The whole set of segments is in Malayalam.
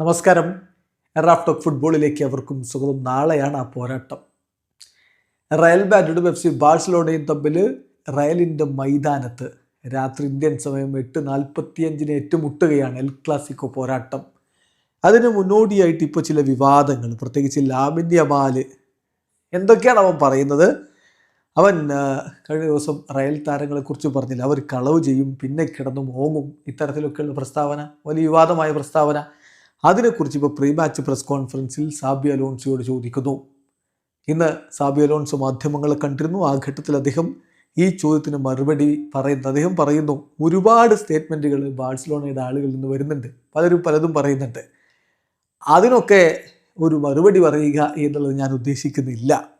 നമസ്കാരം. റാഫ് ടോക്ക് ഫുട്ബോളിലേക്ക് അവർക്കും സുഖം നാളെയാണ് ആ പോരാട്ടം. റയൽ മാഡ്രിഡും എഫ് സി ബാഴ്സലോണയും തമ്മിൽ റയലിന്റെ മൈതാനത്ത് രാത്രി ഇന്ത്യൻ സമയം എട്ട് നാൽപ്പത്തിയഞ്ചിന് ഏറ്റുമുട്ടുകയാണ് എൽ ക്ലാസിക്കോ പോരാട്ടം. അതിന് മുന്നോടിയായിട്ട് ഇപ്പോൾ ചില വിവാദങ്ങൾ പ്രത്യേകിച്ച് ലാമിൻ മാൽ എന്തൊക്കെയാണ് അവൻ പറയുന്നത്? അവൻ കഴിഞ്ഞ ദിവസം റയൽ താരങ്ങളെക്കുറിച്ച് പറഞ്ഞില്ല. അവർ കളവ് ചെയ്യും പിന്നെ കിടന്നും ഓങ്ങും. ഇത്തരത്തിലൊക്കെയുള്ള പ്രസ്താവന വലിയ വിവാദമായ പ്രസ്താവന. അതിനെക്കുറിച്ച് ഇപ്പോൾ പ്രീ മാച്ച് പ്രസ് കോൺഫറൻസിൽ സാബി അലോൺസോയോട് ചോദിക്കുന്നു. ഇന്ന് സാബി അലോൺസോ മാധ്യമങ്ങളെ കണ്ടിരുന്നു. ആ ഘട്ടത്തിൽ അദ്ദേഹം ഈ ചോദ്യത്തിന് മറുപടി പറയുന്നു അദ്ദേഹം പറയുന്നു ഒരുപാട് സ്റ്റേറ്റ്മെന്റുകൾ ബാഴ്സലോണയുടെ ആളുകളിൽ നിന്ന് വരുന്നുണ്ട്. പലരും പലതും പറയുന്നുണ്ട്. അതിനൊക്കെ ഒരു മറുപടി പറയുക എന്നുള്ളത് ഞാൻ ഉദ്ദേശിക്കുന്നില്ല.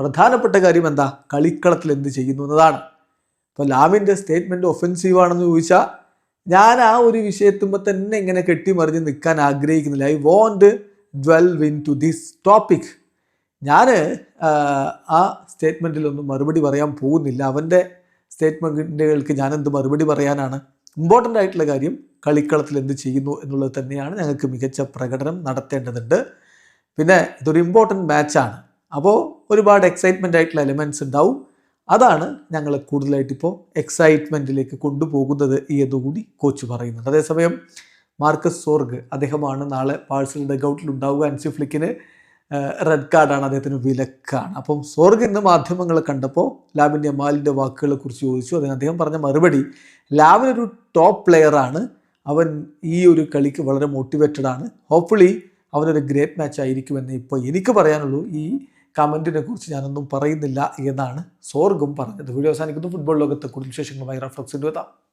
പ്രധാനപ്പെട്ട കാര്യം എന്താ? കളിക്കളത്തിൽ എന്ത് ചെയ്യുന്നു എന്നതാണ്. ഇപ്പോൾ ലാമിന്റെ സ്റ്റേറ്റ്മെന്റ് ഒഫൻസീവ് ആണെന്ന് ചോദിച്ചാൽ ഞാൻ ആ ഒരു വിഷയത്തുമ്പോൾ തന്നെ ഇങ്ങനെ കെട്ടിമറിഞ്ഞ് നിൽക്കാൻ ആഗ്രഹിക്കുന്നില്ല. I won't dwell into this this topic ഞാൻ ആ സ്റ്റേറ്റ്മെന്റിലൊന്നും മറുപടി പറയാൻ പോകുന്നില്ല. അവന്റെ സ്റ്റേറ്റ്മെന്റുകൾക്ക് എന്ത് മറുപടി പറയാനാണ്? ഇമ്പോർട്ടന്റ് ആയിട്ടുള്ള കാര്യം കളിക്കളത്തിൽ എന്ത് ചെയ്യുന്നു എന്നുള്ളത് തന്നെയാണ് ഞങ്ങൾക്ക് മികച്ച പ്രകടനം നടത്തേണ്ടതുണ്ട്. പിന്നെ ഇതൊരു ഇമ്പോർട്ടന്റ് മാച്ചാണ് അപ്പോൾ ഒരുപാട് എക്സൈറ്റ്മെന്റ് ആയിട്ടുള്ള എലിമെന്റ്സ് ഉണ്ടാവും. അതാണ് ഞങ്ങൾ കൂടുതലായിട്ട് ഇപ്പോൾ എക്സൈറ്റ്മെന്റിലേക്ക് കൊണ്ടുപോകുന്നത് എന്നുകൂടി കോച്ച് പറയുന്നുണ്ട്. അതേസമയം മാർക്കസ് സോർഗ് അദ്ദേഹമാണ് നാളെ പാഴ്സൽ ഡഗൗട്ടിൽ ഉണ്ടാവുക അൻസി ഫ്ലിക്കിന് റെഡ് കാർഡാണ് അദ്ദേഹത്തിന് വിലക്കാണ്. അപ്പം സോർഗ് ഇന്ന് മാധ്യമങ്ങൾ കണ്ടപ്പോൾ ലാബിന്റെ മാലിന്റെ വാക്കുകളെ കുറിച്ച് ചോദിച്ചു. അതിന് അദ്ദേഹം പറഞ്ഞ മറുപടി ലാബിൻ ഒരു ടോപ്പ് പ്ലെയറാണ് അവൻ ഈ ഒരു കളിക്ക് വളരെ മോട്ടിവേറ്റഡ് ആണ്. ഹോപ്പ്ഫുള്ളി അവനൊരു ഗ്രേറ്റ് മാച്ച് ആയിരിക്കുമെന്ന് ഇപ്പോൾ എനിക്ക് പറയാനുള്ളൂ. ഈ കമന്റിനെ കുറിച്ച് ഞാനൊന്നും പറയുന്നില്ല എന്നാണ് സോർഗും പറഞ്ഞത്. വീഡിയോ അവസാനിക്കുന്നു. ഫുട്ബോൾ ലോകത്തെ കൂടുതൽ വിശേഷങ്ങളുമായി റഫ്ലക്സിന്റെ എത്താം.